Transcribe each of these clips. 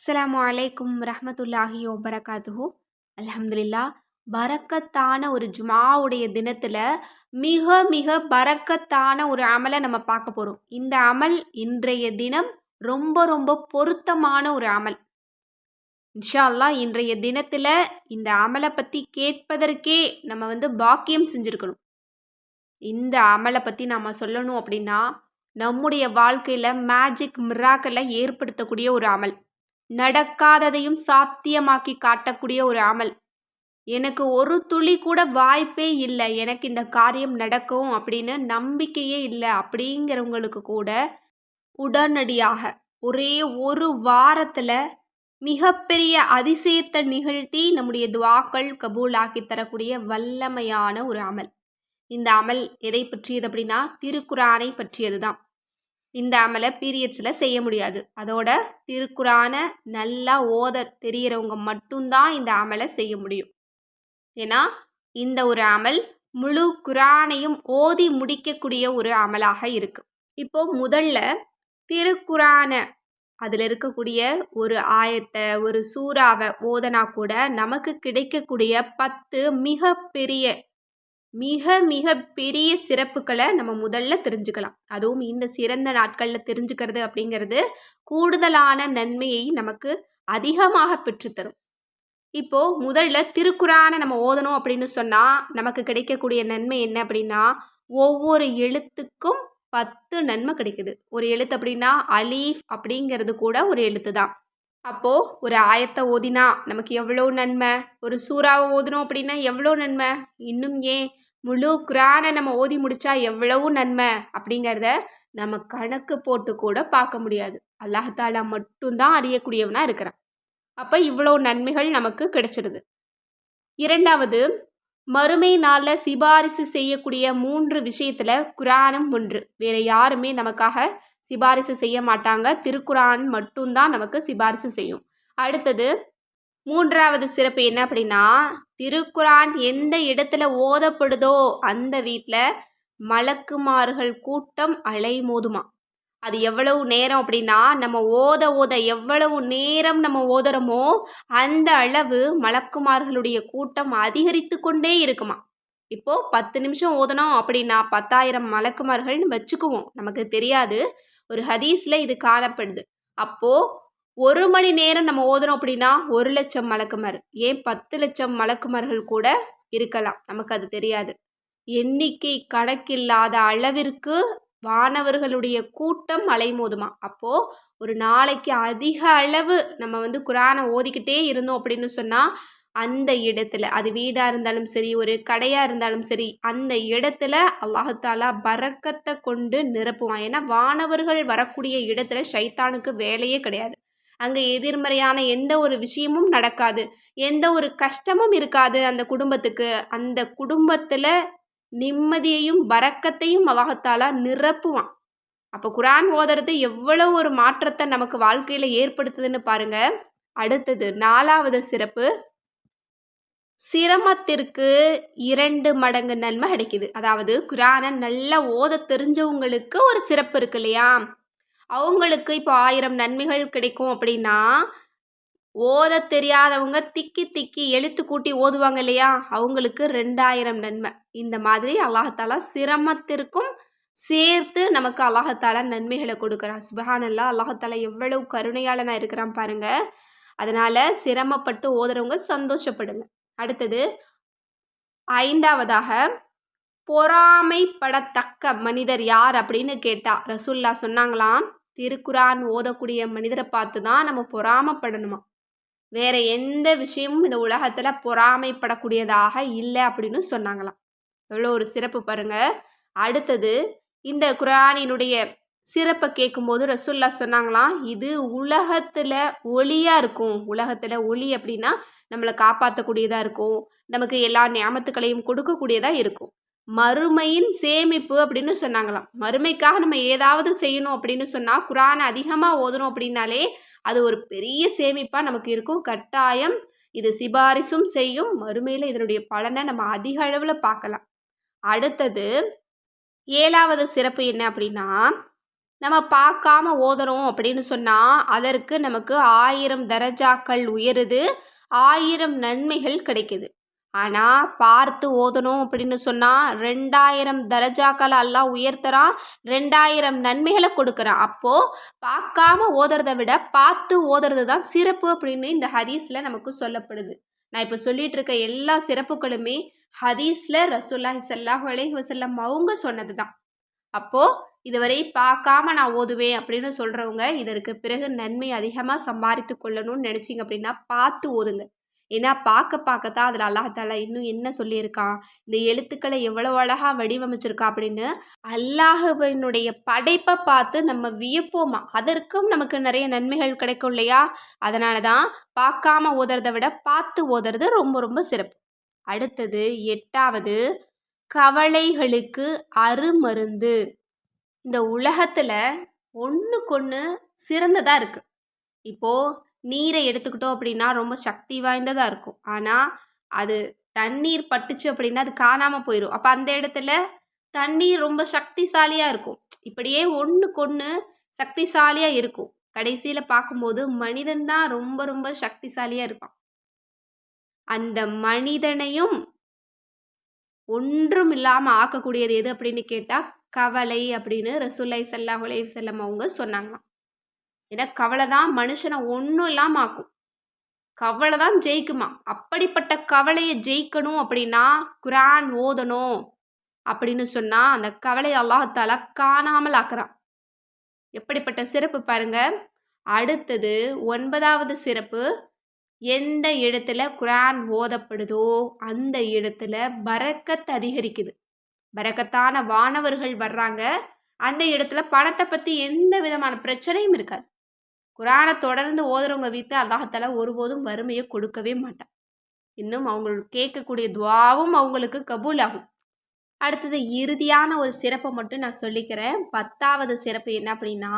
அஸ்லாம் அலைக்கும் ரஹமத்துல்லாஹி வபரகாத்துஹு. அலமதுல்லா பறக்கத்தான ஒரு ஜுமாவுடைய தினத்தில் மிக மிக பறக்கத்தான ஒரு அமலை நம்ம பார்க்க போகிறோம் இந்த அமல் இன்றைய தினம் ரொம்ப ரொம்ப பொருத்தமான ஒரு அமல். இன்ஷா அல்லா இன்றைய தினத்தில் இந்த அமலை பற்றி கேட்பதற்கே நம்ம வந்து பாக்கியம் செஞ்சுருக்கணும். இந்த அமலை பற்றி நம்ம சொல்லணும் அப்படின்னா நம்முடைய வாழ்க்கையில் மேஜிக் மிராக்களை ஏற்படுத்தக்கூடிய ஒரு அமல். நடக்காததையும் சாத்தியமாக்கி காட்டக்கூடிய ஒரு அமல். எனக்கு ஒரு துளி கூட வாய்ப்பே இல்லை. எனக்கு இந்த காரியம் நடக்கும் அப்படின்னு நம்பிக்கையே இல்லை. அப்படிங்கிறவங்களுக்கு கூட உடனடியாக ஒரே ஒரு வாரத்தில் மிகப்பெரிய அதிசயத்தை நிகழ்த்தி நம்முடைய துவாக்கள் கபூல் ஆக்கி தரக்கூடிய வல்லமையான ஒரு அமல். இந்த அமல் எதை பற்றியது அப்படின்னா திருக்குறானை பற்றியது தான் இந்த அமலை பீரியட்ஸில் செய்ய முடியாது. அதோட திருக்குறான நல்லா ஓத தெரிகிறவங்க மட்டும்தான் இந்த அமலை செய்ய முடியும். ஏன்னா இந்த ஒரு அமல் முழு குரானையும் ஓதி முடிக்கக்கூடிய ஒரு அமலாக இருக்கு. இப்போ முதல்ல திருக்குறான அதில் இருக்கக்கூடிய ஒரு ஆயத்தை ஒரு சூறாவை ஓதனா கூட நமக்கு கிடைக்கக்கூடிய பத்து மிக பெரிய மிக மிக பெரிய சிறப்புகளை நம்ம முதல்ல தெரிஞ்சுக்கலாம். அதுவும் இந்த சிறந்த நாட்களில் தெரிஞ்சுக்கிறது அப்படிங்கிறது கூடுதலான நன்மையை நமக்கு அதிகமாக பெற்றுத்தரும். இப்போ முதல்ல திருக்குறானை நம்ம ஓதணும் அப்படின்னு சொன்னால் நமக்கு கிடைக்கக்கூடிய நன்மை என்ன அப்படின்னா ஒவ்வொரு எழுத்துக்கும் பத்து நன்மை கிடைக்குது. ஒரு எழுத்து அப்படின்னா அலீஃப் அப்படிங்கிறது கூட ஒரு எழுத்து தான் அப்போது ஒரு ஆயத்தை ஓதினா நமக்கு எவ்வளோ நன்மை? ஒரு சூறாவை ஓதினோம் அப்படின்னா எவ்வளோ நன்மை? இன்னும் ஏன்? முழு குரானை நம்ம ஓதி முடித்தா எவ்வளவு நன்மை? அப்படிங்கிறத நம்ம கணக்கு போட்டு கூட பார்க்க முடியாது. அல்லாஹாலா மட்டும்தான் அறியக்கூடியவனாக இருக்கிறான். அப்போ இவ்வளோ நன்மைகள் நமக்கு கிடைச்சிருது. இரண்டாவது மறுமை நாளில் சிபாரிசு செய்யக்கூடிய மூன்று விஷயத்தில் குரானும் ஒன்று. வேறு யாருமே நமக்காக சிபாரிசு செய்ய மாட்டாங்க. திருக்குரான் மட்டும்தான் நமக்கு சிபாரிசு செய்யும். அடுத்தது மூன்றாவது சிறப்பு என்ன அப்படின்னா திருக்குரான் எந்த இடத்துல ஓதப்படுதோ அந்த வீட்டில் மலக்குமார்கள் கூட்டம் அலைமோதுமா. அது எவ்வளவு நேரம் அப்படின்னா நம்ம ஓத ஓத எவ்வளவு நேரம் நம்ம ஓதுறோமோ அந்த அளவு மலக்குமார்களுடைய கூட்டம் அதிகரித்து கொண்டே இருக்குமா. இப்போது பத்து நிமிஷம் ஓதணும் அப்படின்னா பத்தாயிரம் மலக்குமார்கள்னு வச்சுக்குவோம். நமக்கு தெரியாது. ஒரு ஹதீஸில் இது காணப்படுது. அப்போது ஒரு மணி நேரம் நம்ம ஓதுறோம் அப்படின்னா ஒரு லட்சம் மலக்குமார் ஏன் பத்து லட்சம் மலக்குமார்கள் கூட இருக்கலாம்? நமக்கு அது தெரியாது. எண்ணிக்கை கணக்கில்லாத அளவிற்கு வானவர்களுடைய கூட்டம் அலைமோதுமா? அப்போது ஒரு நாளைக்கு அதிக அளவு நம்ம வந்து குரானை ஓதிக்கிட்டே இருந்தோம் அப்படின்னு சொன்னால் அந்த இடத்துல அது வீடாக இருந்தாலும் சரி ஒரு கடையாக இருந்தாலும் சரி அந்த இடத்துல அல்லாஹாலா பறக்கத்தை கொண்டு நிரப்புவான். ஏன்னா வானவர்கள் வரக்கூடிய இடத்துல ஷைத்தானுக்கு வேலையே கிடையாது. அங்கே எதிர்மறையான எந்த ஒரு விஷயமும் நடக்காது. எந்த ஒரு கஷ்டமும் இருக்காது அந்த குடும்பத்துக்கு. அந்த குடும்பத்தில் நிம்மதியையும் பறக்கத்தையும் அல்லாஹத்தாலா நிரப்புவான். அப்போ குரான் ஓதுறது எவ்வளோ ஒரு மாற்றத்தை நமக்கு வாழ்க்கையில் ஏற்படுத்துதுன்னு பாருங்க. அடுத்தது நாலாவது சிறப்பு சிரமத்திற்கு இரண்டு மடங்கு நன்மை கிடைக்குது. அதாவது குரானை நல்லா ஓத தெரிஞ்சவங்களுக்கு ஒரு சிறப்பு இருக்கு இல்லையா? அவங்களுக்கு இப்போ ஆயிரம் நன்மைகள் கிடைக்கும் அப்படின்னா ஓத தெரியாதவங்க திக்கி திக்கி எழுத்து கூட்டி ஓதுவாங்க இல்லையா? அவங்களுக்கு ரெண்டாயிரம் நன்மை. இந்த மாதிரி அல்லாஹாலா சிரமத்திற்கும் சேர்த்து நமக்கு அல்லாஹாலா நன்மைகளை கொடுக்குறான். சுபஹானல்லா அல்லாஹாலா எவ்வளவு கருணையாளனாக இருக்கிறான் பாருங்க. அதனால் சிரமப்பட்டு ஓதுறவங்க சந்தோஷப்படுங்க. அடுத்தது ஐந்தாவதாக பொறாமைப்படத்தக்க மனிதர் யார் அப்படின்னு கேட்டா ரசுல்லா சொன்னாங்களாம் திருக்குரான் ஓதக்கூடிய மனிதரை பார்த்து தான் நம்ம பொறாமப்படணுமா? வேற எந்த விஷயமும் இந்த உலகத்தில் பொறாமைப்படக்கூடியதாக இல்லை அப்படின்னு சொன்னாங்களாம். எவ்வளோ ஒரு சிறப்பு பாருங்க. அடுத்தது இந்த குரானினுடைய சிறப்பை கேட்கும்போது ரசுல்லா சொன்னாங்களாம் இது உலகத்தில் ஒளியாக இருக்கும். உலகத்தில் ஒளி அப்படின்னா நம்மளை காப்பாற்றக்கூடியதாக இருக்கும். நமக்கு எல்லா ஞாபகத்துக்களையும் கொடுக்கக்கூடியதாக இருக்கும். மறுமையின் சேமிப்பு அப்படின்னு சொன்னாங்களாம். மறுமைக்காக நம்ம ஏதாவது செய்யணும் அப்படின்னு சொன்னால் குரானை அதிகமாக ஓதணும் அப்படின்னாலே அது ஒரு பெரிய சேமிப்பாக நமக்கு இருக்கும். கட்டாயம் இது சிபாரிசும் செய்யும். மறுமையில் இதனுடைய பலனை நம்ம அதிக அளவில் பார்க்கலாம். அடுத்தது ஏழாவது சிறப்பு என்ன அப்படின்னா நம்ம பார்க்காம ஓதணும் அப்படின்னு சொன்னால் அதற்கு நமக்கு ஆயிரம் தரஜாக்கள் உயருது ஆயிரம் நன்மைகள் கிடைக்குது. ஆனால் பார்த்து ஓதணும் அப்படின்னு சொன்னால் ரெண்டாயிரம் தரஜாக்கள் எல்லாம் உயர்த்துறான் ரெண்டாயிரம் நன்மைகளை கொடுக்குறான். அப்போது பார்க்காம ஓதுறதை விட பார்த்து ஓதுறது தான் சிறப்பு அப்படின்னு இந்த ஹதீஸில் நமக்கு சொல்லப்படுது. நான் இப்போ சொல்லிட்டு இருக்க எல்லா சிறப்புகளுமே ஹதீஸில் ரசூல்லாஹி சல்லாஹ் அலைஹி வசல்லம் அவங்க சொன்னது தான். அப்போது இதுவரை பார்க்காம நான் ஓதுவேன் அப்படின்னு சொல்கிறவங்க இதற்கு பிறகு நன்மை அதிகமாக சம்பாதித்து கொள்ளணும்னு நினச்சிங்க அப்படின்னா பார்த்து ஓதுங்க. ஏன்னா பார்க்க பார்க்க தான் அதில் அல்லாஹால இன்னும் என்ன சொல்லியிருக்கான்? இந்த எழுத்துக்களை எவ்வளோ அழகாக வடிவமைச்சிருக்கா அப்படின்னு அல்லாஹுவினுடைய படைப்பை பார்த்து நம்ம வியப்போமா? அதற்கும் நமக்கு நிறைய நன்மைகள் கிடைக்கும் இல்லையா? அதனால தான் பார்க்காம ஓதுறதை விட பார்த்து ஓதுறது ரொம்ப ரொம்ப சிறப்பு. அடுத்தது எட்டாவது கவலைகளுக்கு அருமருந்து. இந்த உலகத்தில் ஒன்றுக்கொன்று சிறந்ததாக இருக்குது இப்போது நீரை எடுத்துக்கிட்டோம் அப்படின்னா ரொம்ப சக்தி வாய்ந்ததாக இருக்கும். ஆனால் அது தண்ணீர் பட்டுச்சு அப்படின்னா அது காணாமல் போயிடும் அப்போ அந்த இடத்துல தண்ணீர் ரொம்ப சக்திசாலியாக இருக்கும். இப்படியே ஒன்றுக்கொன்று சக்திசாலியாக இருக்கும். கடைசியில் பார்க்கும்போது மனிதன் தான் ரொம்ப ரொம்ப சக்திசாலியாக இருப்பான். அந்த மனிதனையும் ஒன்றும் இல்லாமல் ஆக்கக்கூடியது எது அப்படின்னு கேட்டால் கவலை அப்படின்னு ரசூலை சல்லா உலை செல்லம் அவங்க சொன்னாங்களாம். ஏன்னா கவலை தான் மனுஷனை ஒன்றும் இல்லாமல் ஆக்கும். கவலை தான் ஜெயிக்குமா? அப்படிப்பட்ட கவலையை ஜெயிக்கணும் அப்படின்னா குரான் ஓதணும் அப்படின்னு சொன்னால் அந்த கவலை அல்லாஹால காணாமல் ஆக்குறான். எப்படிப்பட்ட சிறப்பு பாருங்க. அடுத்தது ஒன்பதாவது சிறப்பு எந்த இடத்துல குரான் ஓதப்படுதோ அந்த இடத்துல பரக்கத் அதிகரிக்குது. பரக்கத்தான வானவர்கள் வர்றாங்க. அந்த இடத்துல பணத்தை பற்றி எந்த விதமான பிரச்சனையும் இருக்காது. குரானை தொடர்ந்து ஓதுறவங்க வீட்டில் அல்லாஹத்தால ஒருபோதும் வறுமையை கொடுக்கவே மாட்டான். இன்னும் அவங்களுக்கு கேட்கக்கூடிய துவாவும் அவங்களுக்கு கபூல் ஆகும் அடுத்தது இறுதியான ஒரு சிறப்பை மட்டும் நான் சொல்லிக்கிறேன். பத்தாவது சிறப்பு என்ன அப்படின்னா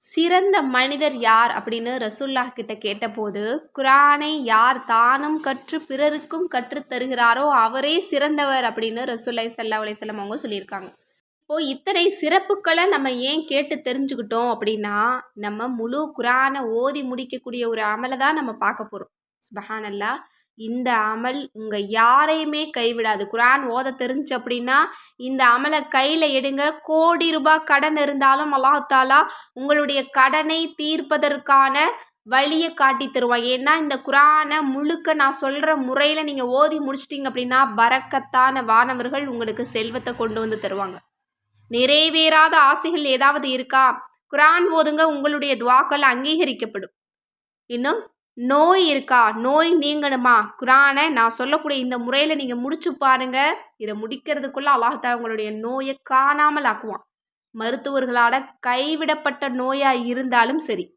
சிறந்த மனிதர் யார் அப்படின்னு ரசுல்லா கிட்ட கேட்டபோது குரானை யார் தானும் கற்று பிறருக்கும் கற்று தருகிறாரோ அவரே சிறந்தவர் அப்படின்னு ரசுல்லாய் சல்லா அலிசல்லாம் அவங்க சொல்லியிருக்காங்க. இப்போ இத்தனை சிறப்புகளை நம்ம ஏன் கேட்டு தெரிஞ்சுக்கிட்டோம் அப்படின்னா நம்ம முழு குரானை ஓதி முடிக்கக்கூடிய ஒரு அமலை தான் நம்ம பார்க்க போகிறோம் சுபஹானல்லா இந்த அமல் உங்கள் யாரையுமே கைவிடாது. குரான் ஓத தெரிஞ்சு அப்படின்னா இந்த அமலை கையில் எடுங்க. கோடி ரூபாய் கடன் இருந்தாலும் அல்லாஹாலா உங்களுடைய கடனை தீர்ப்பதற்கான வழியை காட்டி தருவான். ஏன்னா இந்த குரானை முழுக்க நான் சொல்கிற முறையில் நீங்கள் ஓதி முடிச்சிட்டிங்க அப்படின்னா பறக்கத்தான வானவர்கள் உங்களுக்கு செல்வத்தை கொண்டு வந்து தருவாங்க. நிறைவேறாத ஆசைகள் ஏதாவது இருக்கா? குரான் ஓதுங்க உங்களுடைய துவாக்கள் அங்கீகரிக்கப்படும். இன்னும் நோய் இருக்கா? நோய் நீங்கணுமா? குரானை நான் சொல்லக்கூடிய இந்த முறையில் நீங்கள் முடிச்சு பாருங்க. இதை முடிக்கிறதுக்குள்ள அல்லாஹால உங்களுடைய நோயை காணாமல் ஆக்குவான். மருத்துவர்களால் கைவிடப்பட்ட நோயாக இருந்தாலும் சரி.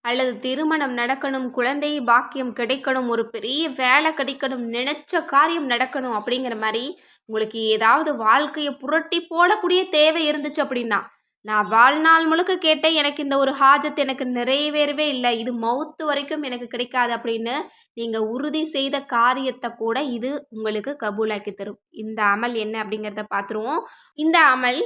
அல்லது திருமணம் நடக்கணும் குழந்தை பாக்கியம் கிடைக்கணும் ஒரு பெரிய வேலை கிடைக்கணும் நினச்ச காரியம் நடக்கணும் அப்படிங்கிற மாதிரி உங்களுக்கு ஏதாவது வாழ்க்கையை புரட்டி போடக்கூடிய தேவை இருந்துச்சு அப்படின்னா நான் வாழ்நாள் முழுக்க கேட்டேன் எனக்கு இந்த ஒரு ஹாஜத் எனக்கு நிறைவேறவே இல்லை. இது மவுத்து வரைக்கும் எனக்கு கிடைக்காது அப்படின்னு நீங்கள் உறுதி செய்த காரியத்தை கூட இது உங்களுக்கு கபூலாக்கி தரும். இந்த அமல் என்ன அப்படிங்கிறத பார்த்துருவோம். இந்த அமல்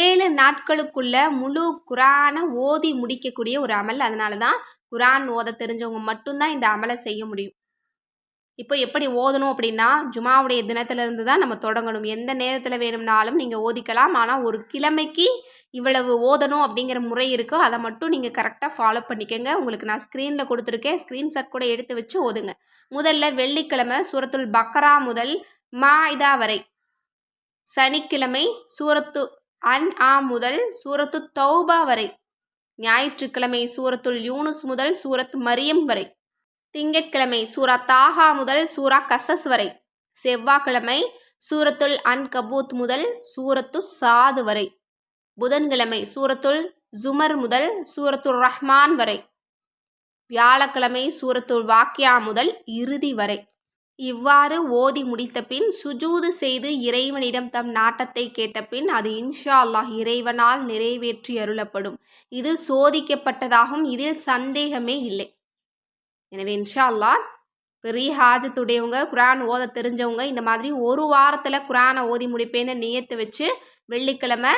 ஏழு நாட்களுக்குள்ள முழு குரானை ஓதி முடிக்கக்கூடிய ஒரு அமல். அதனால தான் குரான் ஓத தெரிஞ்சவங்க மட்டும்தான் இந்த அமலை செய்ய முடியும். இப்போ எப்படி ஓதணும் அப்படின்னா ஜுமாவுடைய தினத்திலிருந்து தான் நம்ம தொடங்கணும். எந்த நேரத்தில் வேணும்னாலும் நீங்கள் ஓதிக்கலாம். ஆனால் ஒரு கிழமைக்கு இவ்வளவு ஓதணும் அப்படிங்கிற முறை இருக்கோ அதை மட்டும் நீங்கள் கரெக்டாக ஃபாலோ பண்ணிக்கோங்க. உங்களுக்கு நான் ஸ்க்ரீனில் கொடுத்துருக்கேன். ஸ்க்ரீன்ஷாட் கூட எடுத்து வச்சு ஓதுங்க. முதல்ல வெள்ளிக்கிழமை சூரத்துல் பக்ரா முதல் மா இதா வரை. சனிக்கிழமை சூரத்து அன் ஆ முதல் சூரத்து தௌபா வரை. ஞாயிற்றுக்கிழமை சூரத்துல் யூனுஸ் முதல் சூரத் மரியம் வரை. திங்கட்கிழமை சூரா தாஹா முதல் சூரா கசஸ் வரை. செவ்வாய்க்கிழமை சூரத்துல் அன் கபூத் முதல் சூரத்து சாது வரை. புதன்கிழமை சூரத்துல் ஜுமர் முதல் சூரத்துல் ரஹ்மான் வரை. வியாழக்கிழமை சூரத்துல் வாக்கியா முதல் இறுதி வரை. இவ்வாறு ஓதி முடித்த பின் சுஜூது செய்து இறைவனிடம் தம் நாட்டத்தை கேட்டபின் அது இன்ஷா அல்லாஹ் இறைவனால் நிறைவேற்றி அருளப்படும். இது சோதிக்கப்பட்டதாகும் இதில் சந்தேகமே இல்லை. எனவே இன்ஷா அல்லா பெரிய ஹாஜத்துடையவங்க குரான் ஓத தெரிஞ்சவங்க இந்த மாதிரி ஒரு வாரத்தில் குரானை ஓதி முடிப்பேன்னு நியத்து வச்சு வெள்ளிக்கிழமை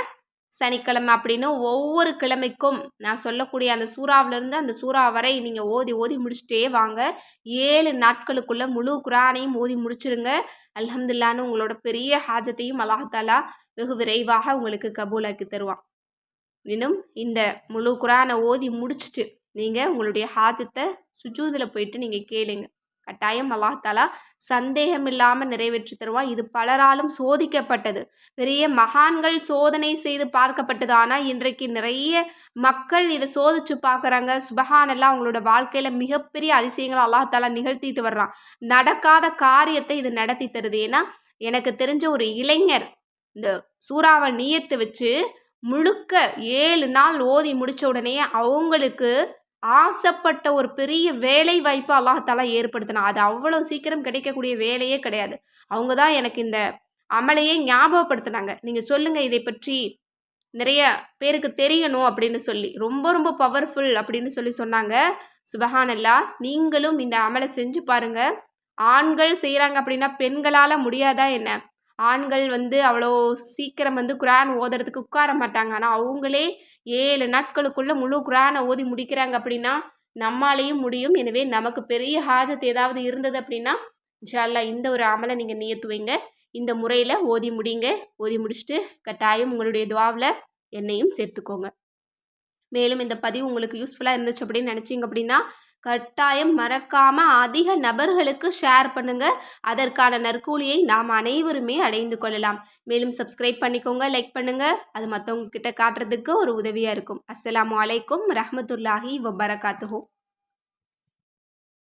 சனிக்கிழமை அப்படின்னு ஒவ்வொரு கிழமைக்கும் நான் சொல்லக்கூடிய அந்த சூறாவிலேருந்து அந்த சூறா வரை நீங்கள் ஓதி ஓதி முடிச்சுட்டே வாங்க. ஏழு நாட்களுக்குள்ளே முழு குரானையும் ஓதி முடிச்சிருங்க. அல்ஹம்துல்லான்னு உங்களோட பெரிய ஹாஜத்தையும் அல்லாஹாலா வெகு விரைவாக உங்களுக்கு கபூலாக்கி தருவான். இன்னும் இந்த முழு குரானை ஓதி முடிச்சுட்டு நீங்கள் உங்களுடைய ஹாஜத்தை சுஜூதில் போயிட்டு நீங்கள் கேளுங்க. கட்டாயம் அல்லாஹாலா சந்தேகம் இல்லாமல் நிறைவேற்றி தருவான். இது பலராலும் சோதிக்கப்பட்டது. பெரிய மகான்கள் சோதனை செய்து பார்க்கப்பட்டது. ஆனால் இன்றைக்கு நிறைய மக்கள் இதை சோதிச்சு பார்க்குறாங்க. சுபஹானெல்லாம் அவங்களோட வாழ்க்கையில் மிகப்பெரிய அதிசயங்களை அல்லாஹாலா நிகழ்த்திட்டு வர்றான். நடக்காத காரியத்தை இது நடத்தி தருது. ஏன்னா எனக்கு தெரிஞ்ச ஒரு இளைஞர் இந்த சூறாவை நீயத்தை வச்சு முழுக்க ஏழு நாள் ஓதி முடித்த உடனே அவங்களுக்கு ஆசைப்பட்ட ஒரு பெரிய வேலை வாய்ப்பு அல்லாஹாலா ஏற்படுத்தினா அது அவ்வளோ சீக்கிரம் கிடைக்கக்கூடிய வேலையே கிடையாது. அவங்க தான் எனக்கு இந்த அமலையே ஞாபகப்படுத்தினாங்க. நீங்கள் சொல்லுங்கள் இதை பற்றி நிறைய பேருக்கு தெரியணும் அப்படின்னு சொல்லி. ரொம்ப ரொம்ப பவர்ஃபுல் அப்படின்னு சொல்லி சொன்னாங்க. சுபஹானல்லா நீங்களும் இந்த அமலை செஞ்சு பாருங்கள் ஆண்கள் செய்கிறாங்க அப்படின்னா பெண்களால் முடியாதா என்ன? ஆண்கள் வந்து அவ்வளோ சீக்கிரம் வந்து குரான் ஓதுறதுக்கு உட்கார மாட்டாங்க. ஆனால் அவங்களே ஏழு நாட்களுக்குள்ளே முழு குரானை ஓதி முடிக்கிறாங்க அப்படின்னா நம்மாலேயும் முடியும். எனவே நமக்கு பெரிய ஹாஜத் ஏதாவது இருந்தது அப்படின்னா இன்ஷால்லா இந்த ஒரு அமலை நீங்கள் நியத்துவீங்க. இந்த முறையில் ஓதி முடிங்க. ஓதி முடிச்சுட்டு கட்டாயம் உங்களுடைய துவாவில் என்னையும் சேர்த்துக்கோங்க. மேலும் இந்த பதிவு உங்களுக்கு யூஸ்ஃபுல்லாக இருந்துச்சு அப்படின்னு நினச்சிங்க அப்படின்னா கட்டாயம் மறக்காமல் அதிக நபர்களுக்கு ஷேர் பண்ணுங்கள் அதற்கான நற்கூலியை நாம் அனைவருமே அடைந்து கொள்ளலாம். மேலும் சப்ஸ்கிரைப் பண்ணிக்கோங்க லைக் பண்ணுங்கள் அது மற்றவங்க கிட்ட காட்டுறதுக்கு ஒரு உதவியாக இருக்கும். அஸ்லாம் வலைக்கம் ரஹமத்துல்லாஹி வபரகாத்துஹூ.